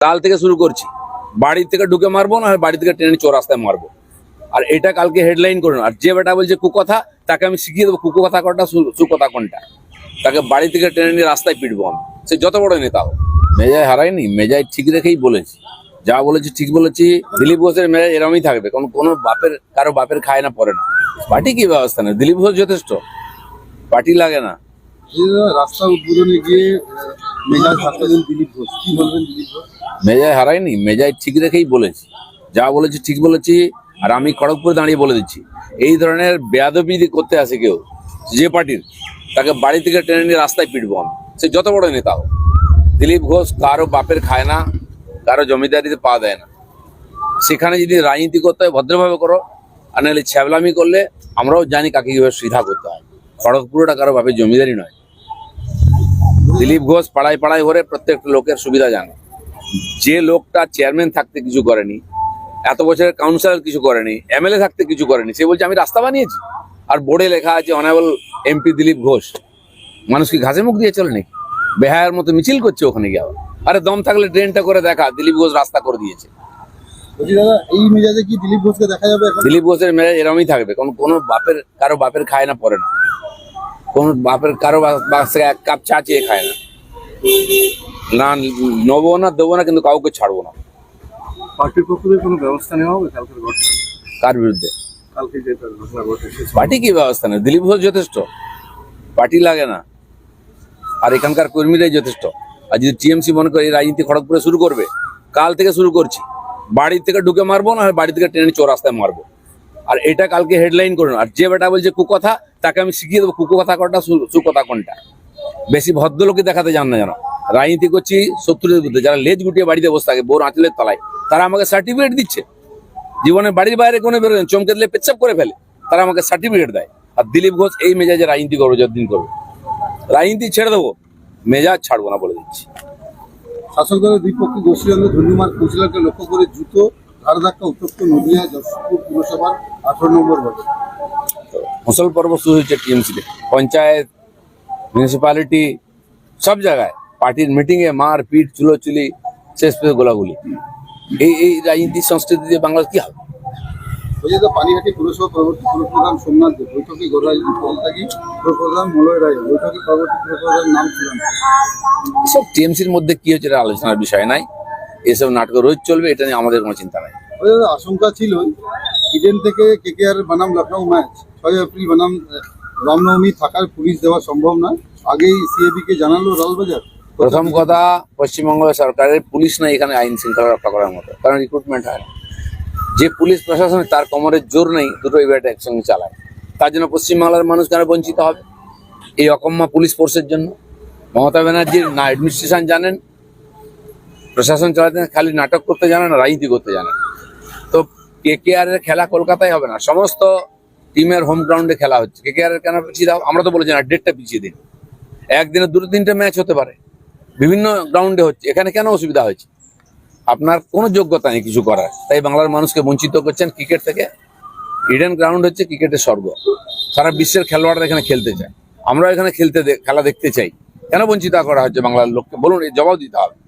কাল থেকে শুরু করছি। বাড়ি থেকে ঢুকে মারবো, না বাড়ি থেকে ট্রেনে চৌরাস্তায় মারবো। আর এটা কালকে হেডলাইন করুন আর যে বেটা বলছে কুকথা, তাকে আমি শিখিয়ে দেবো কুকথা কোনটা সুকথা কোনটা। তাকে বাড়ি থেকে ট্রেনে নিয়ে রাস্তায় পিটবো আমি। সে যত বড় নেতা হোক। মেজায় হারাইনি মেজায় ঠিক রেখেই বলেছি। যা বলেছি ঠিক বলেছি। দিলীপ ঘোষের মেজাজ এরমই থাকবে। কোনো কোনো বাপের, কারও বাপের খায় না, পড়ে না। পার্টি কি ব্যবস্থা নেই দিলীপ ঘোষ যথেষ্ট। পার্টি লাগে না। রাস্তা উদ্বোধনে গিয়ে মেজায় হারাইনি মেজায় ঠিক রেখেই বলেছি। যা বলেছি ঠিক বলেছি, আর আমি খড়গপুরে দাঁড়িয়ে বলে দিচ্ছি। এই ধরনের বেয়াদবি যদি করতে আসে কেউ, যে পার্টির, তাকে বাড়ি থেকে টেনে নিয়ে রাস্তায় পিটবো আমি। সে যত বড় নেতা হোক। দিলীপ ঘোষ কারও বাপের খায় না, কারও জমিদারিতে পা দেয় না। সেখানে যদি রাজনীতি করতে হয়, ভদ্রভাবে করো, আর নাহলে ছ্যাবলামি করলে আমরাও জানি কাকে কীভাবে সুবিধা করতে হয়। খড়গপুরটা কারও বাপের জমিদারি নয়। দিলীপ ঘোষ পাড়ায় পাড়ায় ঘরে প্রত্যেকটা লোকের সুবিধা জানে। যে লোকটা চেয়ারম্যান থাকতে কিছু করেনি এত বছরের কাউন্সিলর কিছু করেনি এমএলএ থাকতে কিছু করেনি সে বলছে আমি রাস্তা বানিয়েছি। আর বোর্ডে লেখা আছে অনারেবল এমপি দিলীপ ঘোষ মানুষ কি ঘাসে মুখ দিয়ে চলে নাকি? বেহায়ার মতো মিছিল করছে ওখানে গিয়ে আবার। আরে দম থাকলে ট্রেনটা করে দেখা দিলীপ ঘোষ রাস্তা করে দিয়েছে। এই মেজাজে কি দিলীপ ঘোষকে দেখা যাবে দিলীপ ঘোষের মেজাজ এরমই থাকবে কোনো কোনো বাপের কারও বাপের খায় না পড়ে না। কোনো বাপের কারও বা- বাস এক কাপ চা চেয়ে খায় না। না নেব না দেবো না কিন্তু কাউকে ছাড়বো না। পার্টির পক্ষ থেকে কোনো ব্যবস্থা নেওয়া হবে কালকের ঘটনা? কার বিরুদ্ধে? কালকে যে ঘটনা ঘটেছে পার্টি কি ব্যবস্থা নেই দিলীপ ঘোষ যথেষ্ট। পার্টি লাগে না। আর এখানকার কর্মীরাই যথেষ্ট। আর যদি টিএমসি মনে করে এই রাজনীতি খড়গপুরে শুরু করবে কাল থেকে শুরু করছি। বাড়ি থেকে ঢুকে মারবো না বাড়ি থেকে ট্রেনে চৌরাস্তায় মারবো। আর এটা কালকে হেডলাইন করুন। আর যে বেটা বলছে কুকথা তাকে আমি শিখিয়ে দেবো কুকথা কোনটা সু- সুকথা কোনটা। বেশি ভদ্রলোকে দেখাতে যান না যেন। রাজনীতি করছি শত্রুদের বিরুদ্ধে। যারা লেজ গুটিয়ে বাড়িতে বসে থাকে বোর আঁচলের তলায় তারা আমাকে সার্টিফিকেট দিচ্ছে। জীবনে বাড়ির বাইরে কোনো বেরোয় চমকে দিলে পেচ্ছাপ করে ফেলে। তারা আমাকে সার্টিফিকেট দেয়। আর দিলীপ ঘোষ এই মেজাজে রাজনীতি করবে যতদিন করবে। রাজনীতি ছেড়ে দেবো। মেজাজ ছাড়বো না বলে দিচ্ছি। শাসক দলের গোষ্ঠীদ্বন্দ্ব ধন্যবাদ কৌশলাকে লক্ষ্য করে জুতো ধার ধাক্কা উত্তপ্ত নদিয়া যশোরপুর পুরসভার আঠারো নম্বর ওয়ার্ডে। ফসল পর্ব শুরু হয়েছে টিএমসিতে। পঞ্চায়েত মিউনিসিপ্যালিটি সব জায়গায় পার্টির মিটিংয়ে মার পিট চুলোচুলি শেষ পেয়ে গোলাগুলি। এই এই রাজনীতি সংস্কৃতি দিয়ে বাংলাদেশ কি হবে? পানিহাটি পুরসভা পরবর্তী পুরপ্রধান সোমনাথ দেব বৈঠকে গৌরাজি পুরপ্রধান মলয় রায় বৈঠকে পরবর্তী পুরপ্রধান নাম চূড়ান্ত এসব টিএমসির মধ্যে কি হচ্ছে এটা আলোচনার বিষয় নাই। এসব নাটক রোজ চলবে এটা নিয়ে আমাদের কোনো চিন্তা নাই। আশঙ্কা ছিল ইডেন থেকে কেকেআর বনাম লখনৌ ম্যাচ ছয় এপ্রিল বনাম রামনবমী থাকার পুলিশ দেওয়া সম্ভব নয়। আগেই সিএবি কে জানালো লালবাজার। প্রথম কথা, পশ্চিমবঙ্গ সরকারের পুলিশ নাই এখানে আইন শৃঙ্খলা রক্ষা করার মতো, কারণ রিক্রুটমেন্ট হয় যে পুলিশ প্রশাসন, তার কোমরের জোর নেই, দুটো ইভেন্ট একসঙ্গে চালায়। তার জন্য পশ্চিমবাংলার মানুষ কেন বঞ্চিত হবে? এই অকম্মা পুলিশ ফোর্সের জন্য। মমতা ব্যানার্জির না অ্যাডমিনিস্ট্রেশন জানেন, প্রশাসন চালাতে খালি নাটক করতে জানেন না রাজনীতি করতে জানেন। তো কে কে আর খেলা কলকাতায় হবে না। সমস্ত টিমের হোম গ্রাউন্ডে খেলা হচ্ছে। কে কে আর কেন পিছিয়ে দাও আমরা তো বলেছি না, ডেটটা পিছিয়ে দিন। একদিনে দুটো তিনটে ম্যাচ হতে পারে। বিভিন্ন গ্রাউন্ডে হচ্ছে। এখানে কেন অসুবিধা হয়েছে? আপনার কোনো যোগ্যতা নেই কিছু করার। তাই বাংলার মানুষকে বঞ্চিত করছেন ক্রিকেট থেকে। ইডেন গ্রাউন্ড হচ্ছে ক্রিকেটের স্বর্গ। সারা বিশ্বের খেলোয়াড়রা এখানে খেলতে চায়। আমরা এখানে খেলতে খেলা দেখতে চাই। কেন বঞ্চিত করা হচ্ছে বাংলার লোককে? বলুন, এর জবাব দিতে হবে।